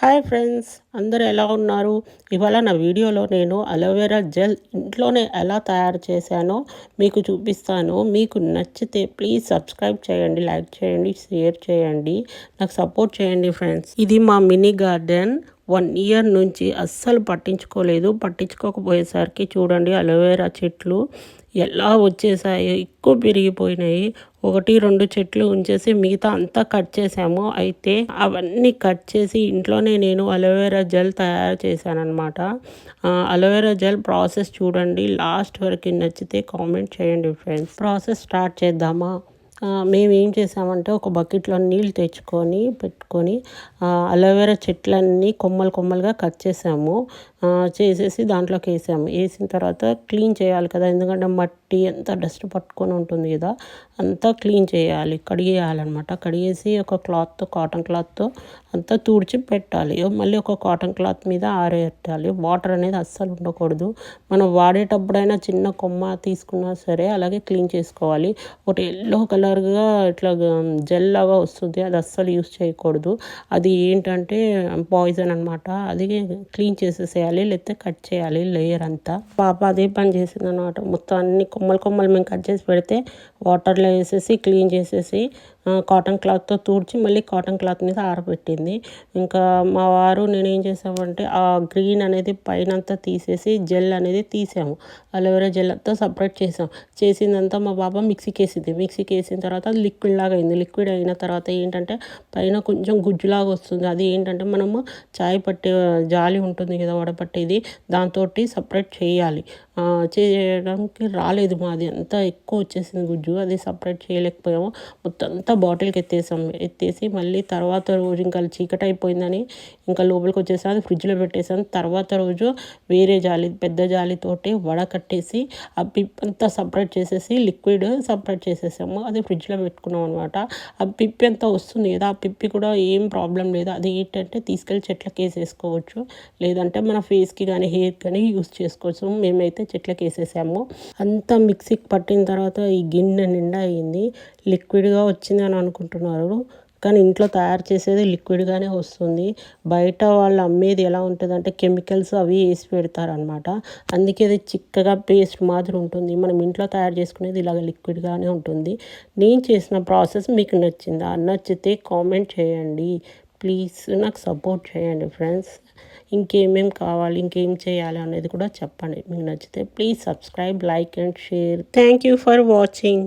Hi friends అందరు ఎలా ఉన్నారు? ఇవాళ నా వీడియోలో నేను అలోవెరా జెల్ ఇంట్లోనే ఎలా తయారు చేశానో మీకు చూపిస్తాను. మీకు నచ్చితే ప్లీజ్ సబ్స్క్రైబ్ చేయండి లైక్ చేయండి షేర్ చేయండి. నాకు సపోర్ట్ చేయండి ఫ్రెండ్స్. ఇది మా మినీ గార్డెన్ వన్ ఇయర్ నుంచి అస్సలు పట్టించుకోలేదు. పట్టించుకోకపోయేసరికి చూడండి అలోవెరా చెట్లు ఎలా వచ్చేసాయో ఎక్కువ పెరిగిపోయినాయి. ఒకటి రెండు చెట్లు ఉంచేసి మిగతా అంతా కట్ చేసాము అయితే అవన్నీ కట్ చేసి ఇంట్లోనే నేను అలోవెరా జెల్ తయారు చేశాను అనమాట అలోవెరా జెల్ ప్రాసెస్ చూడండి. లాస్ట్ వరకు నచ్చితే కామెంట్ చేయండి ఫ్రెండ్స్. ప్రాసెస్ స్టార్ట్ చేద్దామా? మేము ఏం చేసామంటే ఒక బకెట్లో నీళ్ళు తెచ్చుకొని పెట్టుకొని అలోవెరా చెట్లన్నీ కొమ్మలు కొమ్మలుగా కట్ చేసాము. చేసేసి దాంట్లోకి వేసాము. వేసిన తర్వాత క్లీన్ చేయాలి కదా ఎందుకంటే మట్టి అంతా డస్ట్ పట్టుకొని ఉంటుంది కదా అంతా క్లీన్ చేయాలి కడిగేయాలన్నమాట. కడిగేసి ఒక క్లాత్తో కాటన్ క్లాత్తో అంతా తుడిచి పెట్టాలి. మళ్ళీ ఒక కాటన్ క్లాత్ మీద ఆరేట్టాలి వాటర్ అనేది అస్సలు ఉండకూడదు. మనం వాడేటప్పుడైనా చిన్న కొమ్మ తీసుకున్నా సరే అలాగే క్లీన్ చేసుకోవాలి. ఒకటి ఎల్లో కలర్ రెగ్యులర్గా ఇట్లా జెల్ లాగా వస్తుంది. అది అస్సలు యూస్ చేయకూడదు. అది ఏంటంటే పాయిజన్ అనమాట అది క్లీన్ చేసేసేయాలి లేకపోతే కట్ చేయాలి లేయర్ అంతా. పాప అదే పని చేసింది అనమాట మొత్తం అన్ని కొమ్మలు కొమ్మలు మేము కట్ చేసి పెడితే వాటర్లో వేసేసి క్లీన్ చేసేసి కాటన్ క్లాత్తో తూడ్చి మళ్ళీ కాటన్ క్లాత్ మీద ఆరబెట్టింది. ఇంకా మా వారు నేను ఏం చేసామంటే ఆ గ్రీన్ అనేది పైన అంతా తీసేసి జెల్ అనేది తీసాము. అలోవెరా జెల్ అంతా సపరేట్ చేసాం. చేసిందంతా మా బాబా మిక్సీకి వేసింది మిక్సీకి వేసిన తర్వాత అది లిక్విడ్ లాగా అయింది. లిక్విడ్ అయిన తర్వాత ఏంటంటే పైన కొంచెం గుజ్జులాగా వస్తుంది. అది ఏంటంటే మనము చాయ్ పట్టే జాలి ఉంటుంది కదా వడపట్టేది. దాంతో సపరేట్ చేయాలి. చేయడానికి రాలేదు మాది. అంతా ఎక్కువ వచ్చేసింది గుజ్జు. అది సపరేట్ చేయలేకపోయాము. మొత్తం అంతా బాటిల్కి ఎత్తేసాం. ఎత్తేసి మళ్ళీ తర్వాత రోజు ఇంకా చీకటి అయిపోయిందని ఇంకా లోపలికి వచ్చేసాం. అది ఫ్రిడ్జ్లో పెట్టేసాం. తర్వాత రోజు వేరే జాలి పెద్ద జాలితోటి వడకట్టేసి ఆ పిప్ అంతా సపరేట్ చేసేసి లిక్విడ్ సపరేట్ చేసేసాము. అది ఫ్రిడ్జ్లో పెట్టుకున్నాం అనమాట ఆ పిప్పి అంతా వస్తుంది కదా ఆ పిప్పి కూడా ఏం ప్రాబ్లం లేదు. అది ఏంటంటే తీసుకెళ్ళి చెట్లకి వేసేసుకోవచ్చు లేదంటే మన ఫేస్కి కానీ హెయిర్ కానీ యూస్ చేసుకోవచ్చు. మేమైతే చెట్లకి వేసేసాము అంతా మిక్సీకి పట్టిన తర్వాత ఈ గిన్నె నిండా అయింది. లిక్విడ్గా వచ్చింది అని అనుకుంటున్నారు. కానీ ఇంట్లో తయారు చేసేది లిక్విడ్గానే వస్తుంది. బయట వాళ్ళు అమ్మేది ఎలా ఉంటుంది అంటే కెమికల్స్ అవి వేసి పెడతారనమాట అందుకే అది చిక్కగా పేస్ట్ మాదిరి ఉంటుంది. మనం ఇంట్లో తయారు చేసుకునేది ఇలాగ లిక్విడ్గానే ఉంటుంది. నేను చేసిన ప్రాసెస్ మీకు నచ్చిందా? నచ్చితే కామెంట్ చేయండి. ప్లీజ్ నాకు సపోర్ట్ చేయండి ఫ్రెండ్స్ ఇంకేమేం కావాలి? ఇంకేం చేయాలి అనేది కూడా చెప్పండి. మీకు నచ్చితే please subscribe like and share thank you for watching